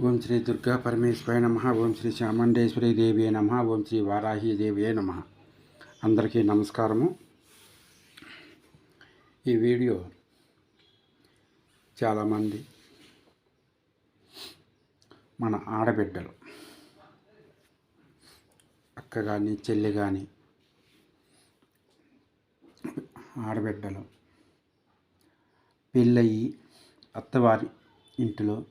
ఓం శ్రీ దుర్గా పరమేశ్వరాయ నమ. ఓం శ్రీ చాముండేశ్వరి దేవి నమ. ఓం శ్రీ వారాహి దేవి నమ. అందరికీ నమస్కారము. ఈ వీడియో చాలామంది మన ఆడబిడ్డలు అక్క కానీ చెల్లి కానీ ఆడబిడ్డలు పెళ్ళయి అత్తవారి ఇంటిలో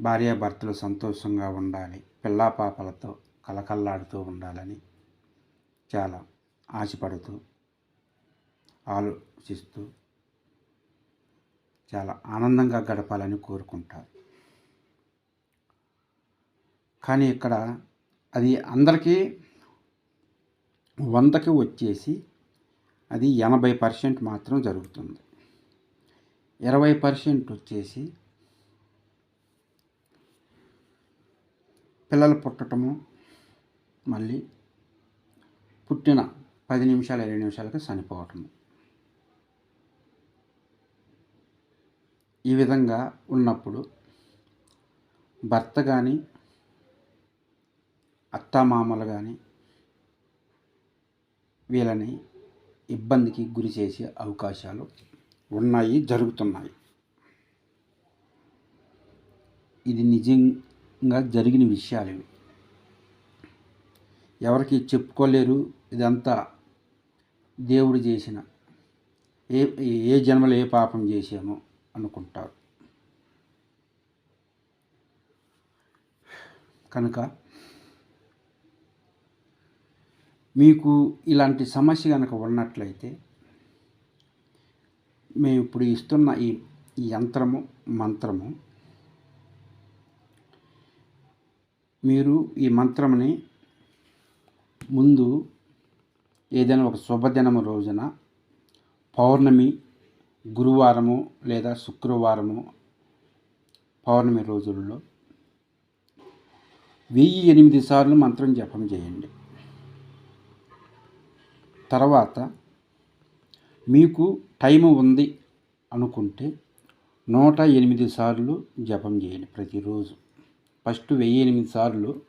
భార్యాభర్తలు సంతోషంగా ఉండాలి. పిల్లా పాపలతో కలకల్లాడుతూ ఉండాలని చాలా ఆశపడుతూ ఆలోచిస్తూ చాలా ఆనందంగా గడపాలని కోరుకుంటారు. కానీ ఇక్కడ అది అందరికీ వందకి వచ్చేసి అది ఎనభై పర్సెంట్ మాత్రం జరుగుతుంది. ఇరవై పర్సెంట్ వచ్చేసి పిల్లలు పుట్టటము మళ్ళీ పుట్టిన పది నిమిషాలు ఇరవై నిమిషాలకి చనిపోవటము. ఈ విధంగా ఉన్నప్పుడు భర్త కానీ అత్తామామలు కానీ వీళ్ళని ఇబ్బందికి గురి చేసే అవకాశాలు ఉన్నాయి జరుగుతున్నాయి. ఇది నిజం ఇంకా జరిగిన విషయాలు ఇవి. ఎవరికి చెప్పుకోలేరు ఇదంతా దేవుడు చేసిన. ఏ ఏ జన్మలో ఏ పాపం చేసామో అనుకుంటారు. కనుక మీకు ఇలాంటి సమస్య కనుక ఉన్నట్లయితే మేము ఇప్పుడు ఇస్తున్న ఈ యంత్రము మంత్రము మీరు ఈ మంత్రంని ముందు ఏదైనా ఒక శుభదినము రోజున పౌర్ణమి గురువారము లేదా శుక్రవారము పౌర్ణమి రోజుల్లో వెయ్యి ఎనిమిది సార్లు మంత్రం జపం చేయండి. తర్వాత మీకు టైం ఉంది అనుకుంటే నూట ఎనిమిది సార్లు జపం చేయండి ప్రతిరోజు. ఫస్ట్ వెయ్యి ఎనిమిది సార్లు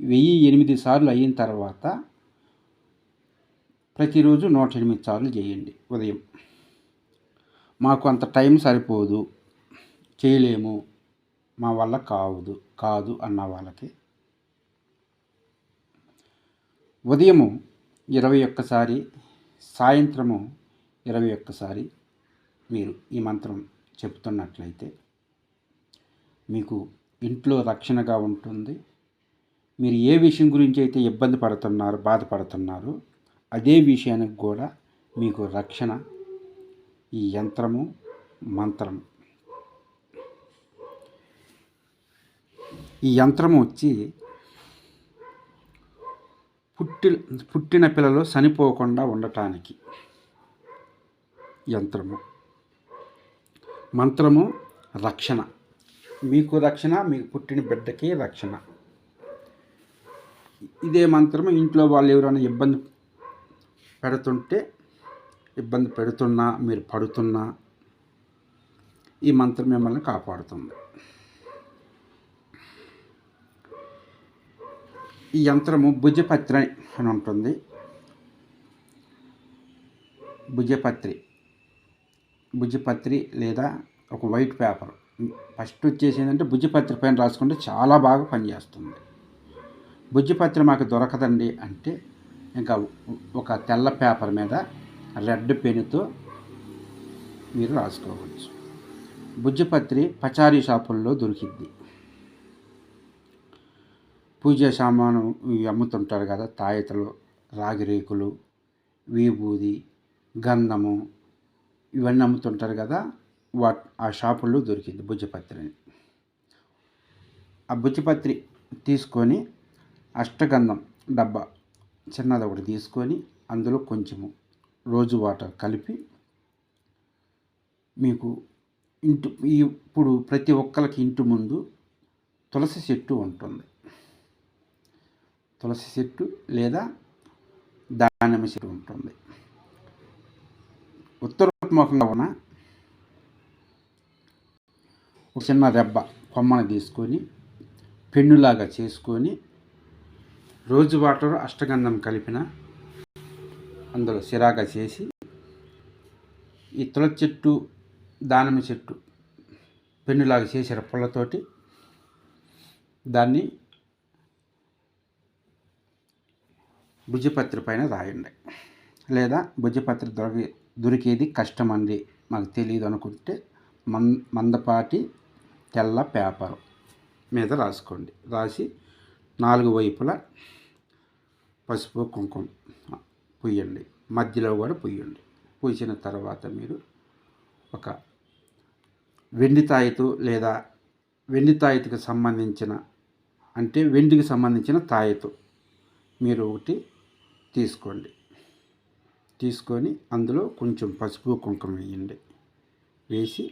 వెయ్యి ఎనిమిది సార్లు అయిన తర్వాత ప్రతిరోజు నూట ఎనిమిది సార్లు చేయండి ఉదయం. మాకు అంత టైం సరిపోదు చేయలేము మా వల్ల కావదు కాదు అన్న వాళ్ళకి. ఉదయము ఇరవై ఒక్కసారి సాయంత్రము ఇరవై ఒక్కసారి మీరు ఈ మంత్రం చెప్తున్నట్లయితే మీకు ఇంట్లో రక్షణగా ఉంటుంది. మీరు ఏ విషయం గురించి అయితే ఇబ్బంది పడుతున్నారు బాధపడుతున్నారు అదే విషయానికి కూడా మీకు రక్షణ ఈ యంత్రము మంత్రము. ఈ యంత్రము వచ్చి పుట్టి పుట్టిన పిల్లలు చనిపోకుండా ఉండటానికి యంత్రము. మంత్రము రక్షణ. మీకు రక్షణ మీకు పుట్టిన బిడ్డకి రక్షణ. ఇదే మంత్రం ఇంట్లో వాళ్ళు ఎవరైనా ఇబ్బంది పెడుతుంటే ఇబ్బంది పెడుతున్నా మీరు పడుతున్నా ఈ మంత్రం మిమ్మల్ని కాపాడుతుంది. ఈ యంత్రము భుజపత్రి అని ఉంటుంది. భుజపత్రి. భుజపత్రి లేదా ఒక వైట్ పేపర్. ఫస్ట్ వచ్చేసి ఏంటంటే బుజ్జిపత్రి పైన రాసుకుంటే చాలా బాగా పనిచేస్తుంది. బుజ్జిపత్రి మాకు దొరకదండి అంటే ఇంకా ఒక తెల్ల పేపర్ మీద రెడ్ పెన్నుతో మీరు రాసుకోవచ్చు. బుజ్జిపత్రి పచారీ షాపుల్లో దొరికిద్ది. పూజ సామాను అమ్ముతుంటారు కదా తాయాతలు రాగి రేకులు విభూది గంధము ఇవన్నీ అమ్ముతుంటారు కదా వా ఆ షాపుల్లో దొరికింది భుజపత్రి. అని ఆ భుజపత్రి తీసుకొని అష్టగంధం డబ్బా చిన్నది ఒకటి తీసుకొని అందులో కొంచెము రోజు వాటర్ కలిపి మీకు ఇంటి ఇప్పుడు ప్రతి ఒక్కరికి ఇంటి ముందు తులసి చెట్టు ఉంటుంది. తులసి చెట్టు లేదా దానిమ్మ చెట్టు ఉంటుంది. ఉత్తరముఖంగా ఉన్న ఒక చిన్న రెబ్బ కొమ్మను తీసుకొని పెన్నులాగా చేసుకొని రోజు వాటర్ అష్టగంధం కలిపిన అందులో సిరాగా చేసి ఈ తులసి చెట్టు దానిమ్మ చెట్టు పెన్నులాగా చేసిన పుల్లతోటి దాన్ని భుజపత్రి పైన రాయండి. లేదా భుజపత్రి దొరికి దొరికేది కష్టం అండి మాకు తెలియదు అనుకుంటే మన్ మందపాటి తెల్ల పేపర్ మీద రాసుకోండి. రాసి నాలుగు వైపులా పసుపు కుంకుమ పుయ్యండి మధ్యలో కూడా పుయ్యండి పూసిన తర్వాత మీరు ఒక వెండి తాయితు లేదా వెండి తాయితుకు సంబంధించిన అంటే వెండికి సంబంధించిన తాయితు మీరు ఒకటి తీసుకోండి. తీసుకొని అందులో కొంచెం పసుపు కుంకుమ వేయండి. వేసి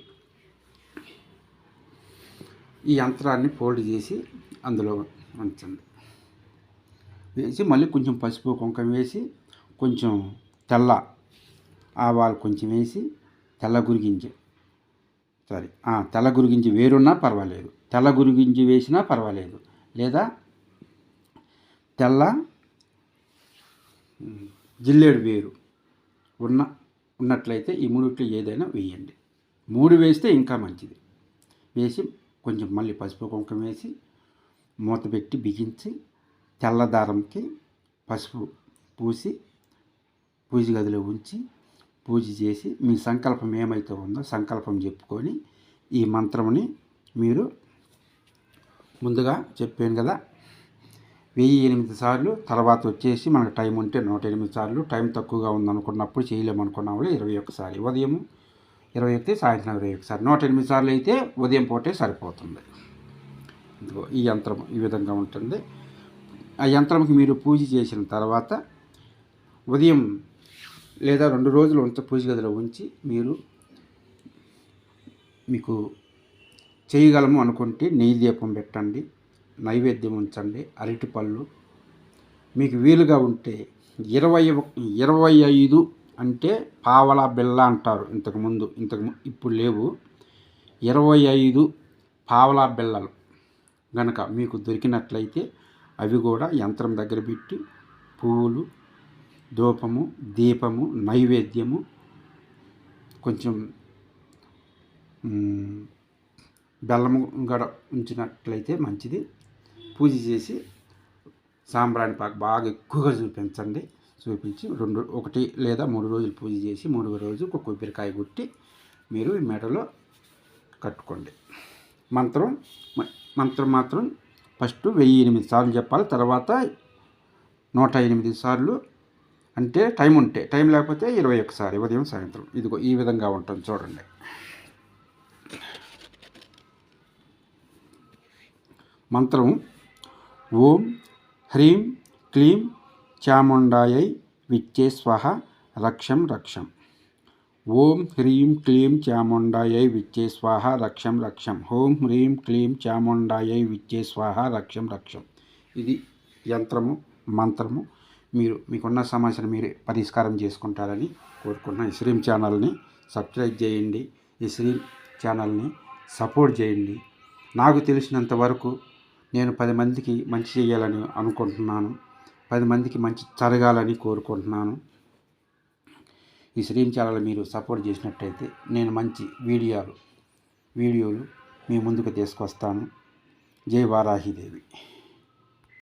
ఈ యంత్రాన్ని ఫోల్డ్ చేసి అందులో ఉంచండి. వేసి మళ్ళీ కొంచెం పసుపు కుంకం వేసి కొంచెం తెల్ల ఆవాలు కొంచెం వేసి తెల్ల గురిగించి సారీ తెల్ల గురిగించి వేరున్నా పర్వాలేదు. తెల్ల గురిగించి వేసినా పర్వాలేదు. లేదా తెల్ల జిల్లేడు వేరు ఉన్న ఉన్నట్లయితే ఈ మూడిట్లో ఏదైనా వేయండి. మూడు వేస్తే ఇంకా మంచిది. వేసి కొంచెం మళ్ళీ పసుపు కుంకుమ వేసి మూత పెట్టి బిగించి తెల్లదారంకి పసుపు పూసి పూజ గదిలో ఉంచి పూజ చేసి మీ సంకల్పం ఏమైతే ఉందో సంకల్పం చెప్పుకొని ఈ మంత్రముని మీరు ముందుగా చెప్పాను కదా వెయ్యి ఎనిమిది సార్లు తర్వాత వచ్చేసి మనకు టైం ఉంటే నూట ఎనిమిది సార్లు టైం తక్కువగా ఉందనుకున్నప్పుడు చేయలేమనుకున్న వాళ్ళు ఇరవై ఒక్కసారి ఉదయం ఇరవై ఒకటి సాయంత్రం ఇరవై ఒకసారి నూట ఎనిమిది సార్లు అయితే ఉదయం పూటే సరిపోతుంది. ఈ యంత్రం ఈ విధంగా ఉంటుంది. ఆ యంత్రంకి మీరు పూజ చేసిన తర్వాత ఉదయం లేదా రెండు రోజులు ఉంచ పూజ గదిలో ఉంచి మీరు మీకు చేయగలము అనుకుంటే నెయ్యి దీపం పెట్టండి నైవేద్యం ఉంచండి అరటిపళ్ళు. మీకు వీలుగా ఉంటే ఇరవై ఇరవై ఐదు అంటే పావల బిళ్ళ అంటారు ఇంతకుముందు ఇంతకు ఇప్పుడు లేవు. ఇరవై ఐదు పావలా బిళ్ళలు గనక మీకు దొరికినట్లయితే అవి కూడా యంత్రం దగ్గర పెట్టి పువ్వులు ధూపము దీపము నైవేద్యము కొంచెం బెల్లము గడ ఉంచినట్లయితే మంచిది. పూజ చేసి సాంబ్రాణి పాకు బాగా ఎక్కువగా చూపించండి. చూపించి రెండు ఒకటి లేదా మూడు రోజులు పూజ చేసి మూడవ రోజు ఒక కొబ్బరికాయ కొట్టి మీరు ఈ మెడలో కట్టుకోండి. మంత్రం మంత్రం మాత్రం ఫస్ట్ వెయ్యి ఎనిమిది సార్లు చెప్పాలి. తర్వాత నూట ఎనిమిది సార్లు అంటే టైం ఉంటే టైం లేకపోతే ఇరవై ఒకసారి ఉదయం సాయంత్రం. ఇదిగో ఈ విధంగా ఉంటుంది చూడండి. మంత్రం ఓం హ్రీం క్లీం చాముండాయై విచ్చే స్వహ రక్షం రక్షం. ఓం హ్రీం క్లీం చాముండాయై విచ్చే స్వాహ రక్షం రక్షం. ఓం హ్రీం క్లీం చాముండాయై విచ్చే స్వాహ రక్షం రక్షం. ఇది యంత్రము మంత్రము. మీరు మీకున్న సమస్యను మీరే పరిష్కారం చేసుకుంటారని కోరుకుంటున్నాను. ఈ శ్రీం ఛానల్ని సబ్స్క్రైబ్ చేయండి. ఈ శ్రీం ఛానల్ని సపోర్ట్ చేయండి. నాకు తెలిసినంత వరకు నేను పది మందికి మంచి చేయాలని అనుకుంటున్నాను. పది మందికి మంచి జరగాలని కోరుకుంటున్నాను. ఈ శ్రీం ఛానల్ మీరు సపోర్ట్ చేసినట్టయితే నేను మంచి వీడియోలు వీడియోలు మీ ముందుకు తీసుకొస్తాను. జై వారాహిదేవి